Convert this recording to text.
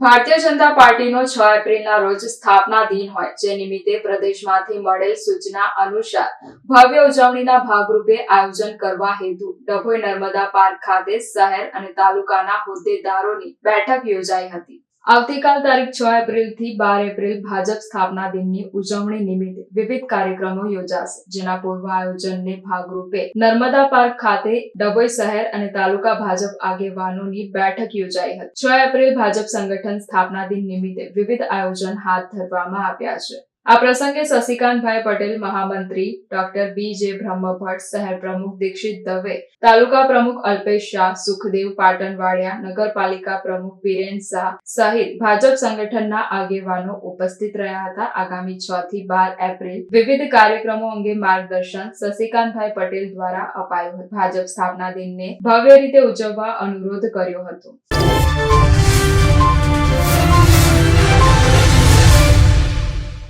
ભારતીય જનતા પાર્ટીનો છ એપ્રિલના રોજ સ્થાપના દિન હોય, જે નિમિત્તે પ્રદેશમાંથી મળેલ સૂચના અનુસાર ભવ્ય ઉજવણીના ભાગરૂપે આયોજન કરવા હેતુ ડભોઈ નર્મદા પાર્ક ખાતે શહેર અને તાલુકાના હોદ્દેદારોની બેઠક યોજાઈ હતી. આવતીકાલ તારીખ છ એપ્રિલથી બાર એપ્રિલ ભાજપ સ્થાપના દિનની ઉજવણી નિમિત્તે વિવિધ કાર્યક્રમો યોજાશે. જેના પૂર્વ આયોજનને ભાગરૂપે નર્મદા પાર્ક ખાતે ડભોઈ શહેર અને તાલુકા ભાજપ આગેવાનોની બેઠક યોજાઈ હતી. છ એપ્રિલ ભાજપ સંગઠન સ્થાપના દિન નિમિત્તે વિવિધ આયોજન હાથ ધરવામાં આવ્યા છે. આ પ્રસંગે શશિકાંતભાઈ પટેલ મહામંત્રી, ડોક્ટર બી જે બ્રહ્મભટ્ટ, શહેર પ્રમુખ દીક્ષિત દવે, તાલુકા પ્રમુખ અલ્પેશ શાહ, સુખદેવ પાટણવાડિયા, નગરપાલિકા પ્રમુખ વિરેન શાહ સહિત ભાજપ સંગઠનના આગેવાનો ઉપસ્થિત રહ્યા હતા. આગામી છ થી બાર એપ્રિલ વિવિધ કાર્યક્રમો અંગે માર્ગદર્શન શશિકાંતભાઈ પટેલ દ્વારા અપાયું ભાજપ સ્થાપના દિનને ભવ્ય રીતે ઉજવવા અનુરોધ કર્યો હતો.